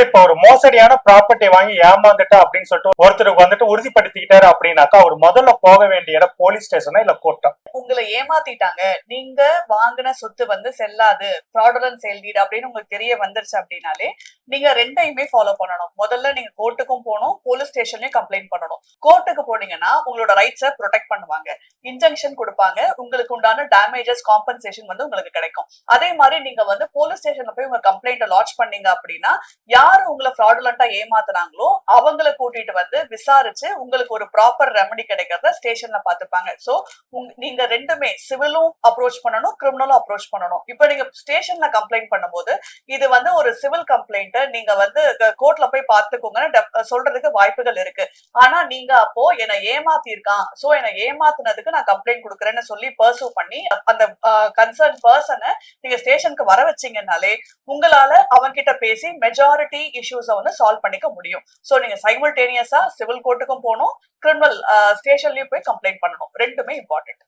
Sir இப்ப ஒரு மோசடியான property வாங்கி ஏமாந்துட்டா அப்படின்னு சொல்லிட்டு ஒருத்தருக்கு வந்துட்டு உறுதிப்படுத்திக்கிட்டாரு அப்படின்னாக்கா அவர் முதல்ல போக வேண்டிய இடம் போலீஸ் ஸ்டேஷனா இல்ல கோர்ட்டா உங்களை ஏமாத்திட்டாங்க. நீங்க வாங்கின சொத்து வந்து செல்லாது. ஃப்ராடுலன் சேல் டீட் அப்படின்னு உங்களுக்கு தெரிய வந்துருச்சு அப்படின்னாலே நீங்க ரெண்டையுமே ஃபாலோ பண்ணணும். முதல்ல நீங்க கோர்ட்டுக்கும் போகணும் போலீஸ் ஸ்டேஷன்லயும் கம்ப்ளைண்ட் பண்ணணும். கோர்ட்டுக்கு போனீங்கன்னா உங்களோட ரைட்ஸை ப்ரொடெக்ட் பண்ணுவாங்க. இன்ஜெக்ஷன் கொடுப்பாங்க. உங்களுக்கு உண்டான டேமேஜஸ் காம்பன்சேஷன் வந்து உங்களுக்கு கிடைக்கும். அதே மாதிரி நீங்க வந்து போலீஸ் ஸ்டேஷன்ல போய் உங்க கம்ப்ளைண்ட் லாட்ச் பண்ணீங்க அப்படின்னா யாரு உங்களை ஃப்ராடுலண்டா ஏமாத்துனாங்களோ அவங்கள கூட்டிட்டு வந்து விசாரிச்சு உங்களுக்கு ஒரு ப்ராப்பர் ரெமடி கிடைக்கிறத ஸ்டேஷன்ல பாத்துப்பாங்க சோ நீங்க நீங்க ரெண்டுமே சிவிலும் அப்ரோச் பண்ணணும் கிரிமினலும் அப்ரோச் பண்ணணும். இப்போ நீங்க ஸ்டேஷன்ல கம்ப்ளைண்ட் பண்ணும்போது இது வந்து ஒரு சிவில் கம்ப்ளைண்ட் நீங்க வந்து கோர்ட்ல போய் பாத்துக்கோங்க சொல்றதுக்கு வாய்ப்புகள் இருக்கு. ஆனா நீங்க அப்போ என்னை ஏமாத்திருக்கான். சோ என்னை ஏமாத்துனதுக்கு நான் கம்ப்ளைண்ட் கொடுக்குறேன்னு சொல்லி பர்சூ பண்ணி அந்த கன்சர்ன் பர்சனை நீங்க ஸ்டேஷனுக்கு வர வச்சீங்கன்னாலே உங்களால அவங்க கிட்ட பேசி மெஜாரிட்டி இஷ்யூஸை வந்து சால்வ் பண்ணிக்க முடியும். சோ நீங்க சைமல்டேனியஸா சிவில் கோர்ட்டுக்கும் போகணும் கிரிமினல் ஸ்டேஷன்லயும் போய் கம்ப்ளைண்ட் பண்ணணும். ரெண்டுமே இம்பார்ட்டன்ட்